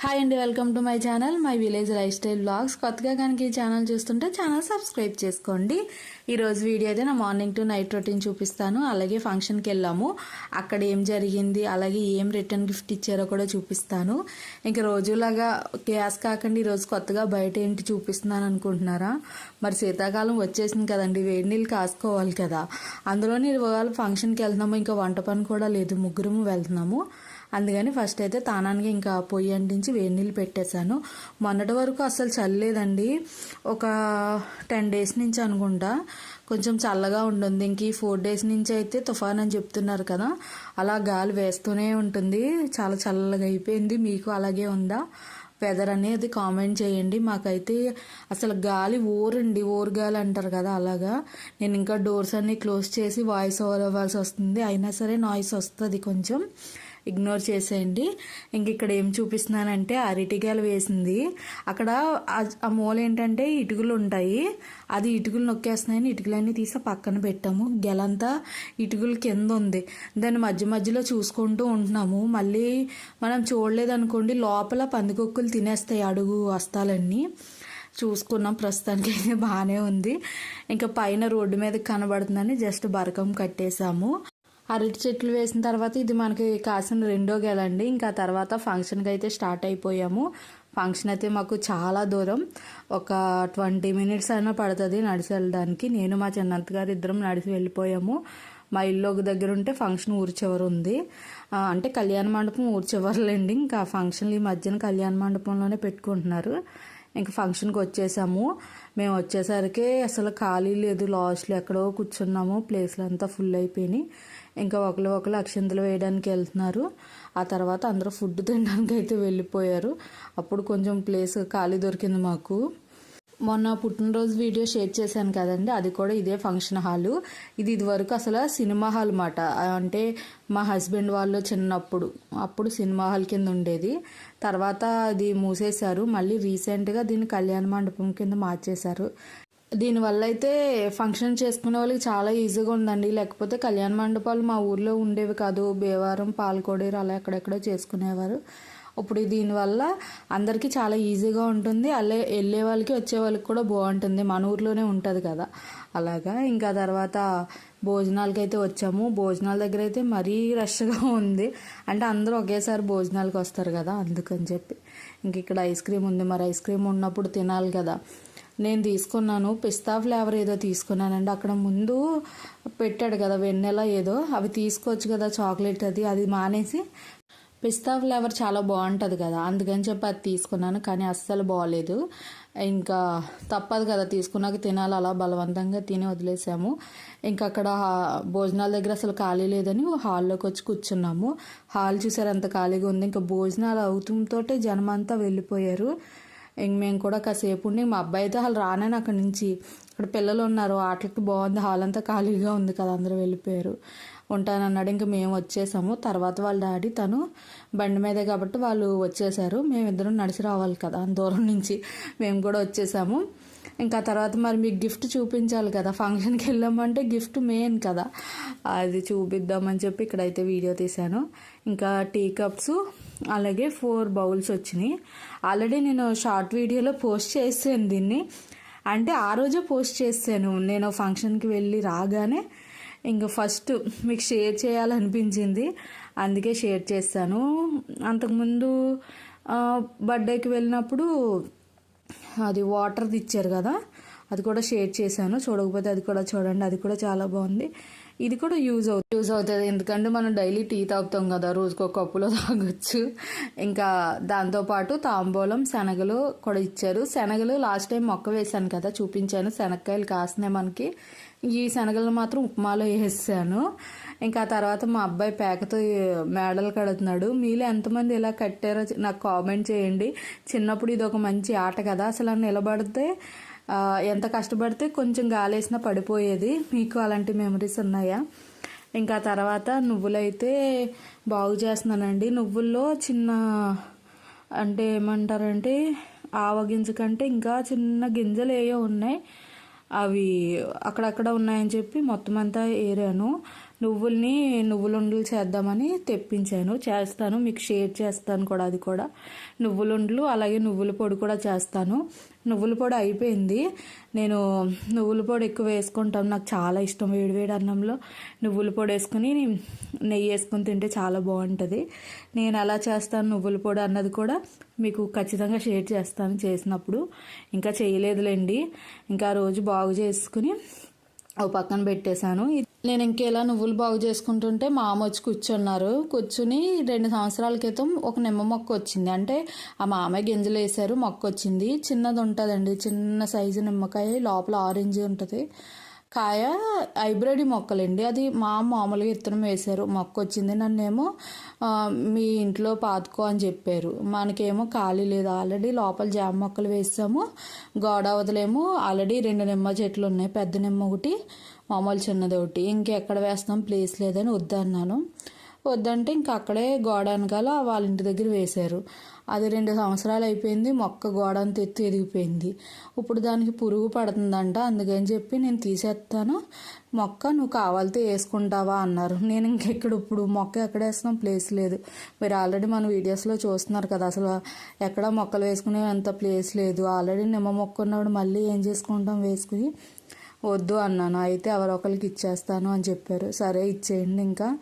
Hi అండి welcome to my channel my village lifestyle blogs కొత్తగా కనుక ఈ ఛానల్ చూస్తుంటే ఛానల్ సబ్స్క్రైబ్ చేసుకోండి. ఈరోజు వీడియో అయితే నా మార్నింగ్ టు నైట్ రొటీన్ చూపిస్తాను. అలాగే ఫంక్షన్కి వెళ్ళాము. అక్కడ ఏం జరిగింది అలాగే ఏం రిటర్న్ గిఫ్ట్ ఇచ్చారో కూడా చూపిస్తాను. ఇంకా రోజులాగా గ్యాస్ కాకుండా ఈరోజు కొత్తగా బయట ఏంటి చూపిస్తున్నాను అనుకుంటున్నారా? మరి శీతాకాలం వచ్చేసింది కదండి వేడి నీళ్ళు కాసుకోవాలి కదా. అందులోని ఇవాళ ఫంక్షన్కి వెళ్తున్నాము ఇంకా వంట పని కూడా లేదు ముగ్గురము వెళ్తున్నాము. అందుకని ఫస్ట్ అయితే తానానికి ఇంకా పొయ్యి అంటించి వేడి నీళ్ళు పెట్టేశాను. మొన్నటి వరకు అసలు చల్లలేదండి ఒక టెన్ డేస్ నుంచి అనుకుంటా. కొంచెం చల్లగా ఉంటుంది. ఇంక ఈ ఫోర్ డేస్ నుంచి అయితే తుఫాన్ అని చెప్తున్నారు కదా. అలా గాలి వేస్తూనే ఉంటుంది. చాలా చల్లగా అయిపోయింది. మీకు అలాగే ఉందా? వెదర్ అనేది కామెంట్ చేయండి. మాకైతే అసలు గాలి ఊరండి. ఊరు గాలి అంటారు కదా అలాగా. నేను ఇంకా డోర్స్ అన్ని క్లోజ్ చేసి వాయిస్ ఓవర్ అవ్వాల్సి వస్తుంది. అయినా సరే నాయిస్ వస్తుంది కొంచెం. ఇగ్నోర్ చేసేయండి. ఇంక ఇక్కడ ఏం చూపిస్తున్నానంటే అరటికాయలు వేసింది. అక్కడ ఆ- ఆ మూల ఏంటంటే ఇటుకలు ఉంటాయి. అది ఇటుకలు నొక్కేస్తున్నాయని ఇటుకలన్నీ తీసి పక్కన పెట్టాము. గెలంతా ఇటుకలు కింద ఉంది. దాన్ని మధ్య మధ్యలో చూసుకుంటూ ఉంటున్నాము. మళ్ళీ మనం చూడలేదనుకోండి లోపల పందికొక్కులు తినేస్తాయి అడుగు వస్తాలన్నీ. చూసుకున్నాం. ప్రస్తుతానికి అయితే బాగానే ఉంది. ఇంకా పైన రోడ్డు మీద కనబడుతుందని జస్ట్ బరకం కట్టేశాము. అరటి చెట్లు వేసిన తర్వాత ఇది మనకి కాసిన రెండో గెలండి. ఇంకా తర్వాత ఫంక్షన్కి అయితే స్టార్ట్ అయిపోయాము. ఫంక్షన్ అయితే మాకు చాలా దూరం. ఒక ట్వంటీ మినిట్స్ అయినా పడుతుంది నడిచి వెళ్ళడానికి. నేను మా చిన్నంత గారు ఇద్దరం నడిచి వెళ్ళిపోయాము. మా ఇల్లు ఒక దగ్గర ఉంటే ఫంక్షన్ ఊరి చివరి ఉంది. అంటే కళ్యాణ మండపం ఊరి చివరలేండి. ఇంకా ఫంక్షన్లు ఈ మధ్యన కళ్యాణ మండపంలోనే పెట్టుకుంటున్నారు. ఇంకా ఫంక్షన్కి వచ్చేసాము. మేము వచ్చేసరికి అసలు ఖాళీ లేదు. లాస్ట్లో ఎక్కడో కూర్చున్నాము. ప్లేస్లు అంతా ఫుల్ అయిపోయినాయి. ఇంకా ఒకరు ఒకరు అక్షింతలు వేయడానికి వెళ్తున్నారు. ఆ తర్వాత అందరూ ఫుడ్ తినడానికి అయితే వెళ్ళిపోయారు. అప్పుడు కొంచెం ప్లేస్ ఖాళీ దొరికింది మాకు. మొన్న పుట్టినరోజు వీడియో షేర్ చేశాను కదండి. అది కూడా ఇదే ఫంక్షన్ హాలు. ఇది ఇదివరకు అసలు సినిమా హాల్ మాట అంటే మా హస్బెండ్ వాళ్ళు చిన్నప్పుడు అప్పుడు సినిమా హాల్ కింద ఉండేది. తర్వాత అది మూసేశారు. మళ్ళీ రీసెంట్గా దీన్ని కళ్యాణ మండపం కింద మార్చేశారు. దీనివల్ల అయితే ఫంక్షన్ చేసుకునే వాళ్ళకి చాలా ఈజీగా ఉందండి. లేకపోతే కళ్యాణ మండపాలు మా ఊర్లో ఉండేవి కాదు. భీవారం పాలకోడేరు అలా ఎక్కడెక్కడో చేసుకునేవారు. ఇప్పుడు దీనివల్ల అందరికీ చాలా ఈజీగా ఉంటుంది. అలా వెళ్ళే వాళ్ళకి వచ్చే వాళ్ళకి కూడా బాగుంటుంది. మన ఊర్లోనే ఉంటుంది కదా. అలాగా? ఇంకా తర్వాత భోజనాలకి అయితే వచ్చాము. భోజనాల దగ్గర అయితే మరీ రష్గా ఉంది. అంటే అందరూ ఒకేసారి భోజనాలకు వస్తారు కదా అందుకని చెప్పి. ఇంక ఇక్కడ ఐస్ క్రీమ్ ఉంది. మరి ఐస్ క్రీమ్ ఉన్నప్పుడు తినాలి కదా. నేను తీసుకున్నాను. పిస్తా ఫ్లేవర్ ఏదో తీసుకున్నానండి. అక్కడ ముందు పెట్టాడు కదా వెన్నెల ఏదో. అవి తీసుకోవచ్చు కదా చాక్లెట్ అది. అది మానేసి పిస్తా ఫ్లేవర్ చాలా బాగుంటుంది కదా. అందుకని చెప్పి అది తీసుకున్నాను కానీ అస్సలు బాగలేదు ఇంకా తప్పదు కదా తీసుకున్నాక తినాలి అలా బలవంతంగా తిని వదిలేసాము. ఇంకా అక్కడ భోజనాల దగ్గర అసలు ఖాళీ లేదని హాల్లోకి వచ్చి కూర్చున్నాము. హాల్ చూసారు అంత ఖాళీగా ఉంది. ఇంకా భోజనాలు అవుతుంతోటే జనం అంతా వెళ్ళిపోయారు. ఇంక మేము కూడా కాసేపు ఉండి మా అబ్బాయి అయితే అసలు రానని అక్కడి నుంచి. ఇక్కడ పిల్లలు ఉన్నారు ఆటలకి బాగుంది హాల్ అంతా ఖాళీగా ఉంది కదా అందరూ వెళ్ళిపోయారు. ఉంటానన్నాడు. ఇంకా మేము వచ్చేసాము. తర్వాత వాళ్ళ డాడీ తను బండి మీదే కాబట్టి వాళ్ళు వచ్చేసారు. మేమిద్దరం నడిచి రావాలి కదా అంత దూరం నుంచి మేము కూడా వచ్చేసాము. ఇంకా తర్వాత మరి మీకు గిఫ్ట్ చూపించాలి కదా ఫంక్షన్కి వెళ్ళామంటే గిఫ్ట్ మెయిన్ కదా. అది చూపిద్దామని చెప్పి ఇక్కడైతే వీడియో తీశాను. ఇంకా టీ కప్స్ అలాగే ఫోర్ బౌల్స్ వచ్చినాయి. ఆల్రెడీ నేను షార్ట్ వీడియోలో పోస్ట్ చేసాను దీన్ని. అంటే ఆ రోజే పోస్ట్ చేశాను. నేను ఫంక్షన్కి వెళ్ళి రాగానే ఇంకా ఫస్ట్ మీకు షేర్ చేయాలనిపించింది. అందుకే షేర్ చేస్తాను. అంతకుముందు బర్త్డేకి వెళ్ళినప్పుడు అది వాటర్ది ఇచ్చారు కదా అది కూడా షేర్ చేశాను. చూడకపోతే అది కూడా చూడండి అది కూడా చాలా బాగుంది. ఇది కూడా యూజ్ అవుతుంది. యూజ్ అవుతుంది. ఎందుకంటే మనం డైలీ టీ తాగుతాం కదా రోజుకు ఒక కప్పులో తాగొచ్చు. ఇంకా దాంతోపాటు తాంబూలం శనగలు కూడా ఇచ్చారు. శనగలు లాస్ట్ టైం మొక్క వేశాను కదా చూపించాను. శనక్కాయలు కాసినాయి మనకి. ఈ శనగలు మాత్రం ఉప్మాలో వేసాను ఇంకా ఆ తర్వాత మా అబ్బాయి పేకతో మేడలు కడుతున్నాడు. మీలో ఎంతమంది ఇలా కట్టారో నాకు కామెంట్ చేయండి. చిన్నప్పుడు ఇది ఒక మంచి ఆట కదా. అసలు నిలబడితే ఎంత కష్టపడితే కొంచెం గాలేసినా పడిపోయేది. మీకు అలాంటి మెమరీస్ ఉన్నాయా? ఇంకా తర్వాత నువ్వులైతే బాగు చేస్తున్నానండి. నువ్వుల్లో చిన్న అంటే ఏమంటారంటే ఆవ గింజ కంటే ఇంకా చిన్న గింజలు ఏయో ఉన్నాయి. అవి అక్కడక్కడ ఉన్నాయని చెప్పి మొత్తం అంతా ఏరాను. నువ్వుల్ని నువ్వులుండలు చేద్దామని తెప్పించాను. చేస్తాను మీకు షేర్ చేస్తాను కూడా అది కూడా. నువ్వులుండలు అలాగే నువ్వుల పొడి కూడా చేస్తాను. నువ్వుల పొడి అయిపోయింది. నేను నువ్వుల పొడి ఎక్కువ వేసుకుంటాను నాకు చాలా ఇష్టం వేడివేడి అన్నంలో. నువ్వుల పొడి వేసుకుని నెయ్యి వేసుకుని తింటే చాలా బాగుంటుంది. నేను ఎలా చేస్తాను నువ్వుల పొడి అన్నది కూడా మీకు ఖచ్చితంగా షేర్ చేస్తాను చేసినప్పుడు. ఇంకా చేయలేదులేండి. ఇంకా ఆ రోజు బాగు చేసుకుని ఓ పక్కన పెట్టేశాను. నేను ఇంకేలా నువ్వులు బాగు చేసుకుంటుంటే మా అమ్మ వచ్చి కూర్చున్నారు. కూర్చుని రెండు సంవత్సరాల క్రితం ఒక నిమ్మ మొక్క వచ్చింది. అంటే ఆ మామయ్య గింజలు వేసారు మొక్క వచ్చింది. చిన్నది ఉంటుందండి. చిన్న సైజు నిమ్మకాయ లోపల ఆరెంజ్ ఉంటుంది. కాయ హైబ్రిడ్ మొక్కలండి. అది మా మామూలుగా ఇత్తనం వేశారు. మొక్క వచ్చింది. నన్నేమో మీ ఇంట్లో పాతుకో అని చెప్పారు. మనకేమో ఖాళీ లేదు. ఆల్రెడీ లోపల జామ మొక్కలు వేసాము. గోడావతలేమో ఆల్రెడీ రెండు నిమ్మ చెట్లు ఉన్నాయి. పెద్ద నిమ్మ ఒకటి. మామూలు చిన్నది ఒకటి. ఇంకెక్కడ వేస్తాం ప్లేస్ లేదని వద్దన్నాను వద్దంటే ఇంక అక్కడే గోడ వెనకాల వాళ్ళ ఇంటి దగ్గర వేశారు. అది రెండు సంవత్సరాలు అయిపోయింది. మొక్క గోడ అంత ఎత్తు ఎదిగిపోయింది. ఇప్పుడు దానికి పురుగు పడుతుందంట. అందుకని చెప్పి నేను తీసేస్తాను మొక్క నువ్వు కావాలితే వేసుకుంటావా అన్నారు. నేను ఇంకెక్కడ ఇప్పుడు మొక్క ఎక్కడ వేస్తాం ప్లేస్ లేదు. మీరు ఆల్రెడీ మన వీడియోస్లో చూస్తున్నారు కదా. అసలు ఎక్కడ మొక్కలు వేసుకునే అంత ప్లేస్ లేదు. ఆల్రెడీ నిమ్మ మొక్క ఉన్నప్పుడు మళ్ళీ ఏం చేసుకుంటాం? వేసుకుని వద్దు అన్నాను అయితే ఎవరొకరికి ఇచ్చేస్తాను అని చెప్పారు. సరే ఇచ్చేయండి ఇంకా.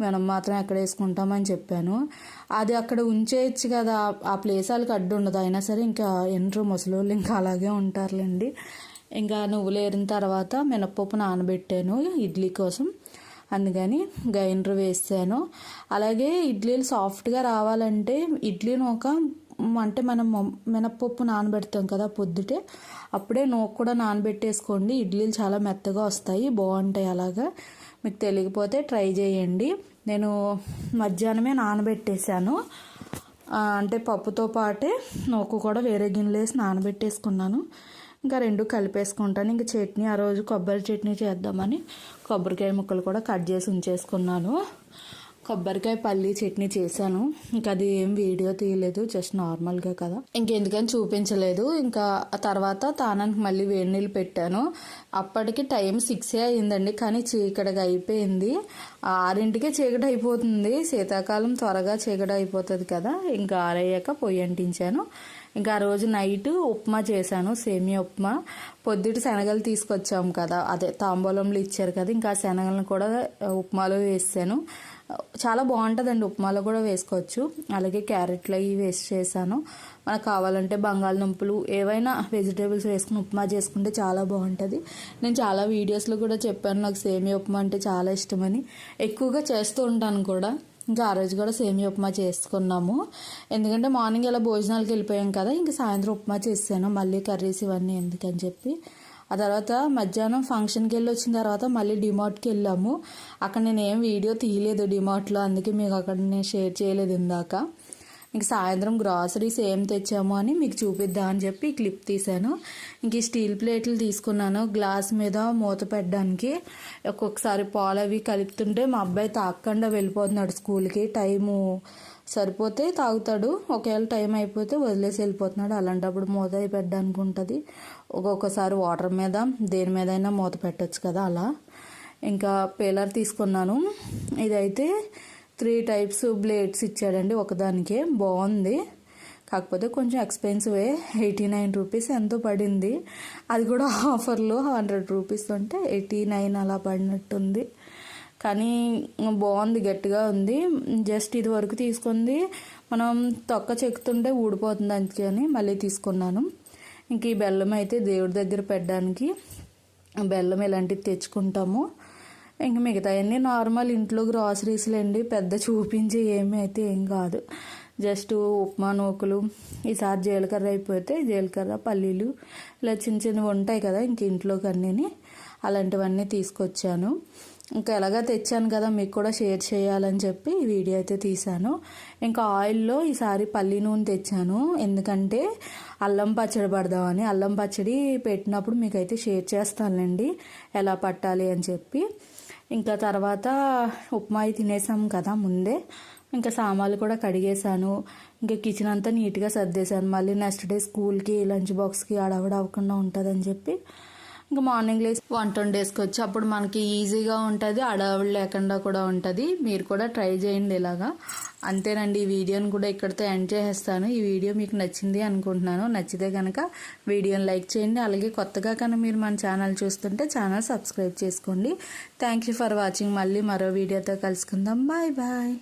మనం మాత్రం ఎక్కడ వేసుకుంటామని చెప్పాను. అది అక్కడ ఉంచేయచ్చు కదా. ఆ ప్లేస్ వాళ్ళకి అడ్డు ఉండదు. అయినా సరే ఇంకా ఎండ్రు ముసలోళ్ళు ఇంకా అలాగే ఉంటారులేండి. ఇంకా నువ్వులు ఏరిన తర్వాత మినప్పప్పు నానబెట్టాను ఇడ్లీ కోసం. అందుకని గ్రైండర్ వేసాను. అలాగే ఇడ్లీలు సాఫ్ట్గా రావాలంటే ఇడ్లీని ఒక అంటే మనం మినప్పప్పు నానబెడతాం కదా పొద్దుటే అప్పుడే నోకు కూడా నానబెట్టేసుకోండి. ఇడ్లీలు చాలా మెత్తగా వస్తాయి బాగుంటాయి అలాగా. మీకు తెలియకపోతే ట్రై చేయండి. నేను మధ్యాహ్నమే నానబెట్టేశాను. అంటే పప్పుతో పాటే నోకు కూడా వేరే గిన్నెలేసి నానబెట్టేసుకున్నాను. ఇంకా రెండు కలిపేసుకుంటాను. ఇంకా చట్నీ ఆ రోజు కొబ్బరి చట్నీ చేద్దామని కొబ్బరికాయ ముక్కలు కూడా కట్ చేసి ఉంచేసుకున్నాను. కొబ్బరికాయ పల్లి చట్నీ చేశాను. ఇంకా అది ఏం వీడియో తీయలేదు జస్ట్ నార్మల్గా కదా. ఇంకెందుకని చూపించలేదు. ఇంకా తర్వాత తానానికి మళ్ళీ వేడి నీళ్ళు పెట్టాను. అప్పటికి టైం సిక్సే అయిందండి కానీ చీకటిగా అయిపోయింది. ఆరింటికే చీకటి అయిపోతుంది. శీతాకాలం త్వరగా చీకటి అయిపోతుంది కదా ఇంకా ఆరయ్యాక పొయ్యి అంటించాను. ఇంకా ఆ రోజు నైట్ ఉప్మా చేశాను సేమియా ఉప్మా. పొద్దుటి శనగలు తీసుకొచ్చాము కదా అదే తాంబూలంలో ఇచ్చారు కదా ఇంకా శనగలను కూడా ఉప్మాలో వేసాను. చాలా బాగుంటుందండి. ఉప్మాలో కూడా వేసుకోవచ్చు. అలాగే క్యారెట్లు అవి వేస్ట్ చేశాను. మనకు కావాలంటే బంగాళదుంపలు ఏవైనా వెజిటేబుల్స్ వేసుకుని ఉప్మా చేసుకుంటే చాలా బాగుంటుంది. నేను చాలా వీడియోస్లో కూడా చెప్పాను నాకు సేమియా ఉప్మా అంటే చాలా ఇష్టమని. ఎక్కువగా చేస్తూ ఉంటాను కూడా. ఇంకా ఆ రోజు కూడా సేమియా ఉప్మా చేసుకున్నాము. ఎందుకంటే మార్నింగ్ ఇలా భోజనాలకు వెళ్ళిపోయాం కదా ఇంకా సాయంత్రం ఉప్మా చేసాను మళ్ళీ కర్రీస్ ఇవన్నీ ఎందుకని చెప్పి. ఆ తర్వాత మధ్యాహ్నం ఫంక్షన్కి వెళ్ళి వచ్చిన తర్వాత మళ్ళీ డిమార్ట్కి వెళ్ళాము. అక్కడ నేను ఏం వీడియో తీయలేదు డిమార్ట్లో అందుకే మీకు అక్కడ నేను షేర్ చేయలేదు ఇందాక. ఇంక సాయంత్రం గ్రాసరీస్ ఏం తెచ్చాము అని మీకు చూపిద్దాం అని చెప్పి క్లిప్ తీశాను. ఇంక ఈ స్టీల్ ప్లేట్లు తీసుకున్నాను గ్లాస్ మీద మూత పెట్టడానికి. ఒక్కొక్కసారి పాలు అవి కలుపుతుంటే మా అబ్బాయి తాగకుండా వెళ్ళిపోతున్నాడు స్కూల్కి. టైము సరిపోతే తాగుతాడు. ఒకవేళ టైం అయిపోతే వదిలేసి వెళ్ళిపోతున్నాడు. అలాంటప్పుడు మూత పెట్టడానికి ఉంటుంది ఒక్కొక్కసారి వాటర్ మీద దేని మీదైనా మూత పెట్టచ్చు కదా అలా. ఇంకా పేలర్ తీసుకున్నాను. ఇదైతే త్రీ టైప్స్ బ్లేడ్స్ ఇచ్చాడండి ఒకదానికే. బాగుంది. కాకపోతే కొంచెం ఎక్స్పెన్సివే. ఎయిటీ నైన్ రూపీస్ ఎంతో పడింది. అది కూడా ఆఫర్లో హండ్రెడ్ రూపీస్ ఉంటే ఎయిటీ నైన్ అలా పడినట్టుంది. కానీ బాగుంది గట్టిగా ఉంది. జస్ట్ ఇది వరకు తీసుకుంది. మనం తొక్క చెక్కుతుంటే ఊడిపోతుంది అందుకని మళ్ళీ తీసుకున్నాను. ఇంక ఈ బెల్లం అయితే దేవుడి దగ్గర పెట్టడానికి బెల్లం ఇలాంటివి తెచ్చుకుంటాము. ఇంక మిగతాయన్నీ నార్మల్ ఇంట్లో గ్రాసరీస్లండి పెద్ద చూపించి ఏమీ అయితే ఏం కాదు. జస్ట్ ఉప్మా నూకలు ఈసారి జీలకర్ర అయిపోతే జీలకర్ర పల్లీలు ఇలా చిన్న చిన్నవి ఉంటాయి కదా ఇంక ఇంట్లోకి అన్నీ అలాంటివన్నీ తీసుకొచ్చాను. ఇంకా ఎలాగా తెచ్చాను కదా మీకు కూడా షేర్ చేయాలని చెప్పి ఈ వీడియో అయితే తీశాను. ఇంకా ఆయిల్లో ఈసారి పల్లి నూనె తెచ్చాను. ఎందుకంటే అల్లం పచ్చడి పడదామని అల్లం పచ్చడి పెట్టినప్పుడు మీకైతే షేర్ చేస్తానులేండి ఎలా పట్టాలి అని చెప్పి. ఇంకా తర్వాత ఉప్మా అయి తినేసాం కదా ముందే. ఇంకా సామాన్లు కూడా కడిగేశాను. ఇంకా కిచెన్ అంతా నీట్గా సర్దేశాను. మళ్ళీ నెక్స్ట్ డే స్కూల్కి లంచ్ బాక్స్కి అడవడ అవ్వకుండా ఉంటుందని చెప్పి ఇంకా మార్నింగ్ లేసి వంట వండేసుకోవచ్చు అప్పుడు మనకి ఈజీగా ఉంటుంది అడవులు లేకుండా కూడా ఉంటుంది. మీరు కూడా ట్రై చేయండి ఇలాగా. అంతేనండి ఈ వీడియోని కూడా ఇక్కడితో ఎండ్ చేసేస్తాను. ఈ వీడియో మీకు నచ్చింది అనుకుంటున్నాను. నచ్చితే కనుక వీడియోని లైక్ చేయండి. అలాగే కొత్తగా కనుక మీరు మన ఛానల్ చూస్తుంటే ఛానల్ సబ్స్క్రైబ్ చేసుకోండి. Thank you for watching. మళ్ళీ మరో వీడియోతో కలుసుకుందాం. Bye bye.